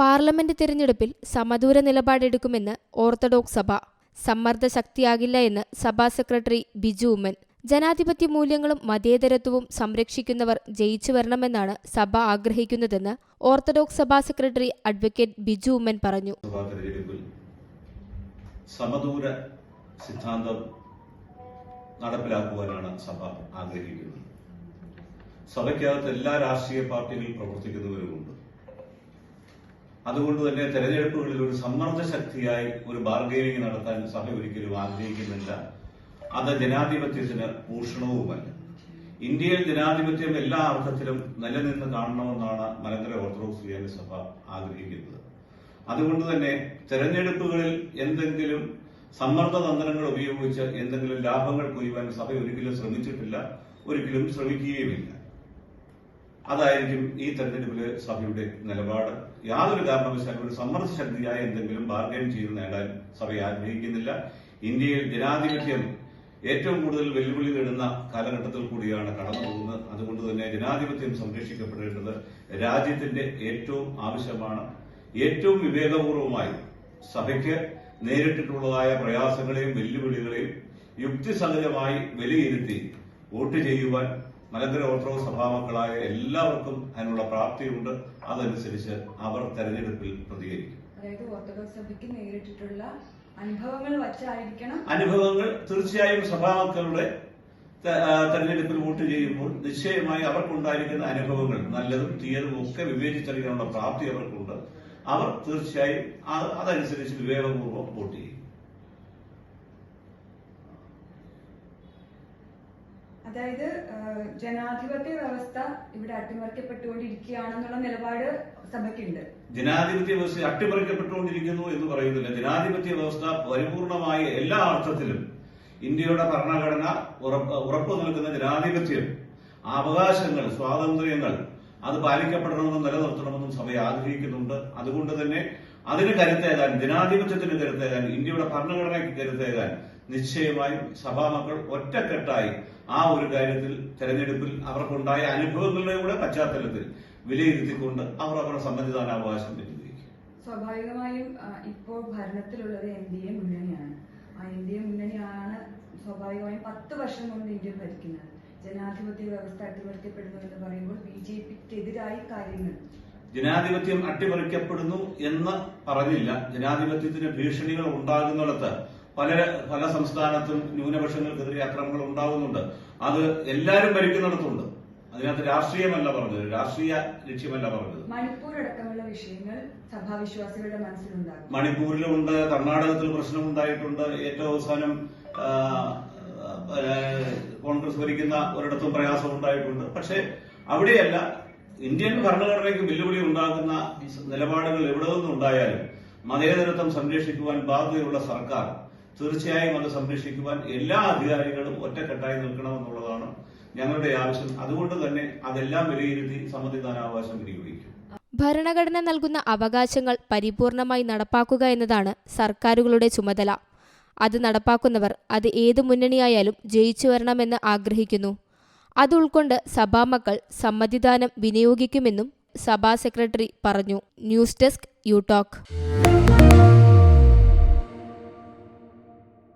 Parliament തിരഞ്ഞെടുപ്പിൽ സമദൂര നിലപാടെടുക്കുമെന്ന് orthodox സഭ. സമ്മർദ്ദ ശക്തിയാകില്ല എന്ന് സഭാ സെക്രട്ടറി ബിജു ഉമ്മൻ. ജനാധിപത്യ മൂല്യങ്ങളും മതേതരത്വവും സംരക്ഷിക്കുന്നവർ ജയിച്ചു വരണമെന്നാണ് സഭ ആഗ്രഹിക്കുന്നതെന്ന് ഓർത്തഡോക്സ് സഭാ സെക്രട്ടറി അഡ്വക്കേറ്റ് ബിജു ഉമ്മൻ പറഞ്ഞു. സമദൂര സിദ്ധാന്തം നടപ്പിലാക്കുവാനാണ് സഭ ആഗ്രഹിക്കുന്നത്. സഭയ്ക്കകത്ത് എല്ലാ രാഷ്ട്രീയ പാർട്ടികളിൽ പ്രവർത്തിക്കുന്നവരുമുണ്ട്. അതുകൊണ്ട് തന്നെ തെരഞ്ഞെടുപ്പുകളിൽ ഒരു സമ്മർദ്ദ ശക്തിയായി ഒരു ബാർഗൈനിങ് നടത്താൻ സഭ ഒരിക്കലും ആഗ്രഹിക്കുന്നില്ല. അത് ജനാധിപത്യത്തിന് ഭൂഷണവുമല്ല ഇന്ത്യയിൽ ജനാധിപത്യം എല്ലാ അർത്ഥത്തിലും നിലനിന്ന് കാണണമെന്നാണ് മലങ്കര ഓർത്തഡോക്സ് ക്രിസ്ത്യാനി സഭ ആഗ്രഹിക്കുന്നത്. അതുകൊണ്ട് തന്നെ തെരഞ്ഞെടുപ്പുകളിൽ എന്തെങ്കിലും സമ്മർദ്ദ തന്ത്രങ്ങൾ ഉപയോഗിച്ച് എന്തെങ്കിലും ലാഭങ്ങൾ കൊയ്യുവാൻ സഭ ഒരിക്കലും ശ്രമിച്ചിട്ടില്ല ഒരിക്കലും ശ്രമിക്കുകയുമില്ല. അതായിരിക്കും ഈ തെരഞ്ഞെടുപ്പിലെ സഭയുടെ നിലപാട്. യാതൊരു കാരണവശാലും ഒരു സമ്മർദ്ദ ശക്തിയായ എന്തെങ്കിലും ബാർഗൈൻ ചെയ്ത് നേടാൻ സഭ ആഗ്രഹിക്കുന്നില്ല. ഇന്ത്യയിൽ ജനാധിപത്യം ഏറ്റവും കൂടുതൽ വെല്ലുവിളി നേടുന്ന കാലഘട്ടത്തിൽ കൂടിയാണ് കടന്നു പോകുന്നത് അതുകൊണ്ട് തന്നെ ജനാധിപത്യം സംരക്ഷിക്കപ്പെടേണ്ടത് രാജ്യത്തിന്റെ ഏറ്റവും ആവശ്യമാണ്. ഏറ്റവും വിവേകപൂർവമായി സഭയ്ക്ക് നേരിട്ടിട്ടുള്ളതായ പ്രയാസങ്ങളെയും വെല്ലുവിളികളെയും യുക്തിസഹജമായി വിലയിരുത്തി വോട്ട് ചെയ്യുവാൻ മലങ്കര ഓർത്തഡോക്സ് സഭാമക്കളായ എല്ലാവർക്കും അതിനുള്ള പ്രാപ്തിയുണ്ട്. അതനുസരിച്ച് അവർ തെരഞ്ഞെടുപ്പിൽ പ്രതികരിക്കും. അതായത് ഓർത്തഡോക്സ് സഭയ്ക്ക് നേരിട്ടിട്ടുള്ള അനുഭവങ്ങൾ വച്ചായിരിക്കണം. അനുഭവങ്ങൾ തീർച്ചയായും സഭാമക്കളുടെ തെരഞ്ഞെടുപ്പിൽ വോട്ട് ചെയ്യുമ്പോൾ നിശ്ചയമായി അവർക്കുണ്ടായിരിക്കുന്ന അനുഭവങ്ങൾ നല്ലതും തീയതും ഒക്കെ വിവേചിച്ചറിയാനുള്ള പ്രാപ്തി അവർക്കുണ്ട്. അവർ തീർച്ചയായും അതനുസരിച്ച് വിവേകപൂർവം വോട്ട് ചെയ്യും. അതായത് ജനാധിപത്യ വ്യവസ്ഥ ഇവിടെ അട്ടിമറിക്കപ്പെട്ടുകൊണ്ടിരിക്കുകയാണെന്നുള്ള നിലപാട് സഭയ്ക്കുണ്ട്. ജനാധിപത്യ വ്യവസ്ഥ അട്ടിമറിക്കപ്പെട്ടുകൊണ്ടിരിക്കുന്നു എന്ന് പറയുന്നില്ല. ജനാധിപത്യ വ്യവസ്ഥ പരിപൂർണമായ എല്ലാ അർത്ഥത്തിലും ഇന്ത്യയുടെ ഭരണഘടന ഉറപ്പു നൽകുന്ന ജനാധിപത്യം. അവകാശങ്ങൾ സ്വാതന്ത്ര്യങ്ങൾ അത് പാലിക്കപ്പെടണമെന്നും നിലനിർത്തണമെന്നും സഭ ആഗ്രഹിക്കുന്നുണ്ട്. അതുകൊണ്ട് തന്നെ അതിന് കരുത്തേകാൻ ജനാധിപത്യത്തിന് കരുത്തേകാൻ ഇന്ത്യയുടെ ഭരണഘടനയ്ക്ക് കരുത്തേകാൻ നിശ്ചയമായും സഭാമക്കൾ ഒറ്റക്കെട്ടായി ആ ഒരു കാര്യത്തിൽ തെരഞ്ഞെടുപ്പിൽ അവർക്കുണ്ടായ അനുഭവങ്ങളുടെ കൂടെ പശ്ചാത്തലത്തിൽ വിലയിരുത്തിക്കൊണ്ട് അവർ അവരുടെ സമ്മതിദാനാവകാശം വിനിയോഗിക്കും സ്വാഭാവികമായും ഇപ്പോൾ ഭരണത്തിലുള്ളത് എൻ ഡി എ മുന്നണിയാണ്. ആ എൻ ഡി എ മുന്നണിയാണ് സ്വാഭാവികമായും പത്ത് വർഷം കൊണ്ട് ഇന്ത്യ ഭരിക്കുന്നത്. ജനാധിപത്യ വ്യവസ്ഥ അട്ടിമറിക്കപ്പെടുന്നു എന്ന് പറയുമ്പോൾ ബി ജെ പിക്കെതിരായി കാര്യങ്ങൾ. ജനാധിപത്യം അട്ടിമറിക്കപ്പെടുന്നു എന്ന് പറഞ്ഞില്ല. ജനാധിപത്യത്തിന് ഭീഷണികൾ ഉണ്ടാകുന്നിടത്ത് പല പല സംസ്ഥാനത്തും ന്യൂനപക്ഷങ്ങൾക്കെതിരെ അക്രമങ്ങൾ ഉണ്ടാകുന്നുണ്ട് അത് എല്ലാവരും ഭരിക്കുന്നിടത്തുണ്ട്. അതിനകത്ത് രാഷ്ട്രീയമല്ല പറഞ്ഞത്. രാഷ്ട്രീയ ലക്ഷ്യമല്ല പറഞ്ഞത്. മണിപ്പൂർ അടക്കമുള്ള വിഷയങ്ങൾ സഭാവിശ്വാസികളുടെ മനസ്സിലുണ്ടാകും. മണിപ്പൂരിലുണ്ട് കർണാടകത്തിൽ പ്രശ്നമുണ്ടായിട്ടുണ്ട്. ഏറ്റവും അവസാനം കോൺഗ്രസ് ഭരിക്കുന്ന ഒരിടത്തും പ്രയാസം ഉണ്ടായിട്ടുണ്ട് പക്ഷെ അവിടെയല്ല ഇന്ത്യൻ ഭരണഘടനയ്ക്ക് വെല്ലുവിളി ഉണ്ടാകുന്ന നിലപാടുകൾ എവിടെ നിന്നുണ്ടായാലും മതേതരത്വം സംരക്ഷിക്കുവാൻ ബാധ്യതയുള്ള സർക്കാർ തീർച്ചയായും അത് സംരക്ഷിക്കുവാൻ എല്ലാ അധികാരികളും ഒറ്റക്കെട്ടായി നിൽക്കണമെന്നുള്ളതാണ് ഞങ്ങളുടെ ആവശ്യം. അതുകൊണ്ട് തന്നെ അതെല്ലാം വിലയിരുത്തി സമ്മതിദാനാവകാശം വിനിയോഗിക്കും. ഭരണഘടന നൽകുന്ന അവകാശങ്ങൾ പരിപൂർണമായി നടപ്പാക്കുക എന്നതാണ് സർക്കാരുകളുടെ ചുമതല. അത് നടപ്പാക്കുന്നവർ അത് ഏത് മുന്നണിയായാലും ജയിച്ചു വരണമെന്ന് ആഗ്രഹിക്കുന്നു. അത് ഉൾക്കൊണ്ട് സഭാമക്കൾ സമ്മതിദാനം വിനിയോഗിക്കുമെന്നും സഭാ സെക്രട്ടറി പറഞ്ഞു. News desk you talk